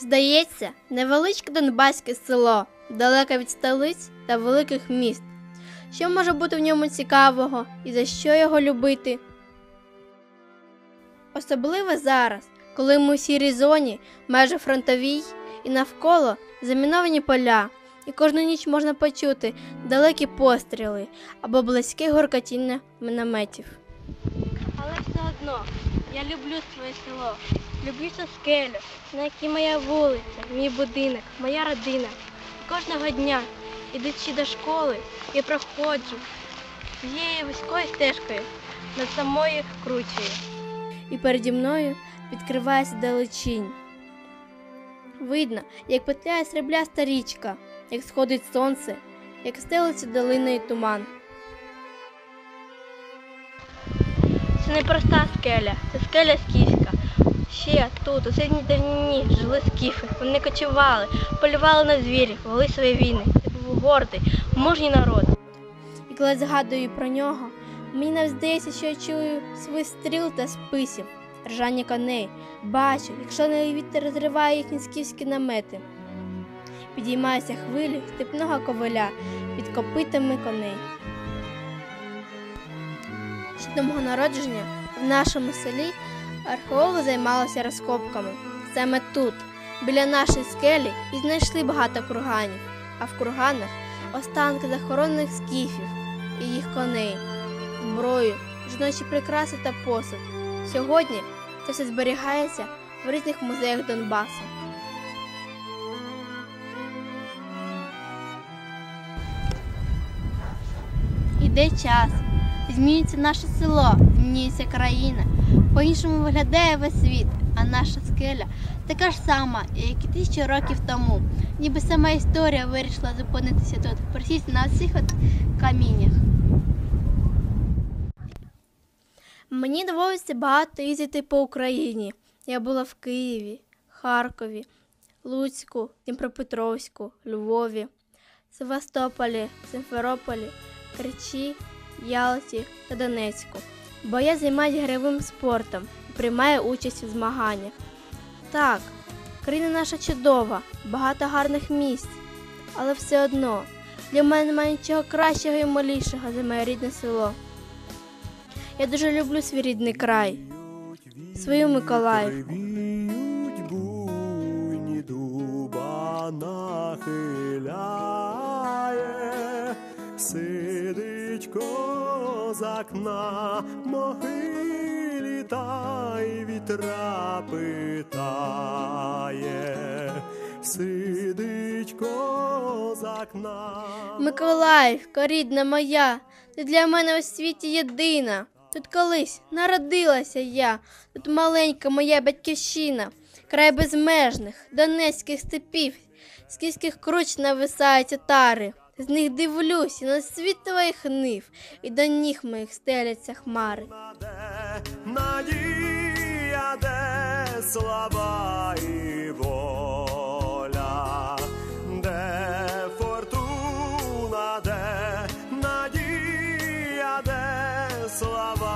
Здається, невеличке донбаське село, далеке від столиць та великих міст. Що може бути в ньому цікавого і за що його любити? Особливо зараз, коли ми у сірій зоні, майже фронтовій, і навколо заміновані поля, і кожну ніч можна почути далекі постріли або близьке горкотіння мінометів. Але все одно я люблю своє село, люблю цю скелю, на якій моя вулиця, мій будинок, моя родина. Кожного дня, ідучи до школи, я проходжу цією вузькою стежкою над самою кручею. І переді мною відкривається далечінь. Видно, як петляє срібляста річка, як сходить сонце, як стелиться долиною туман. Це не проста скеля, це скеля скіфська. Ще тут, у середній давніні, жили скіфи. Вони кочували, полювали на звірів, вели свої війни. Це був гордий, мужній народ. І коли згадую про нього, мені навіть здається, що я чую свист стріл та списів, ржання коней, бачу, як шалений вітер розриває їхні скіфські намети. Підіймаються хвилі степного коваля під копитами коней. До мого народження в нашому селі археологи займалися розкопками. Саме тут, біля нашої скелі, і знайшли багато курганів, а в курганах останки захоронених скіфів і їх коней, зброю, жіночі прикраси та посуд. Сьогодні це все зберігається в різних музеях Донбасу. Іде час, змінюється наше село, змінюється країна. По-іншому виглядає весь світ, а наша скеля така ж сама, як і тисячу років тому. Ніби сама історія вирішила зупинитися тут, присісти на цих от каміннях. Мені доводиться багато їздити по Україні. Я була в Києві, Харкові, Луцьку, Дніпропетровську, Львові, Севастополі, Симферополі, Керчі, Ялті та Донецьку. Бо я займаюся гравим спортом і приймаю участь у змаганнях. Так, країна наша чудова, багато гарних місць, але все одно для мене немає нічого кращого і малішого за моє рідне село. Я дуже люблю свій рідний край, свою Миколаївку. Сидить козак на могилі та й вітра питає, сидить козак на Миколаївка, рідна моя, ти для мене у світі єдина. Тут колись народилася я, тут маленька моя батьківщина, край безмежних, донецьких степів, скільських круч нависають отари. З них дивлюсь і на світ твоїх нив, і до ніг моїх стеляться хмари. надія, де слава і воля, де фортуна, де надія, де слава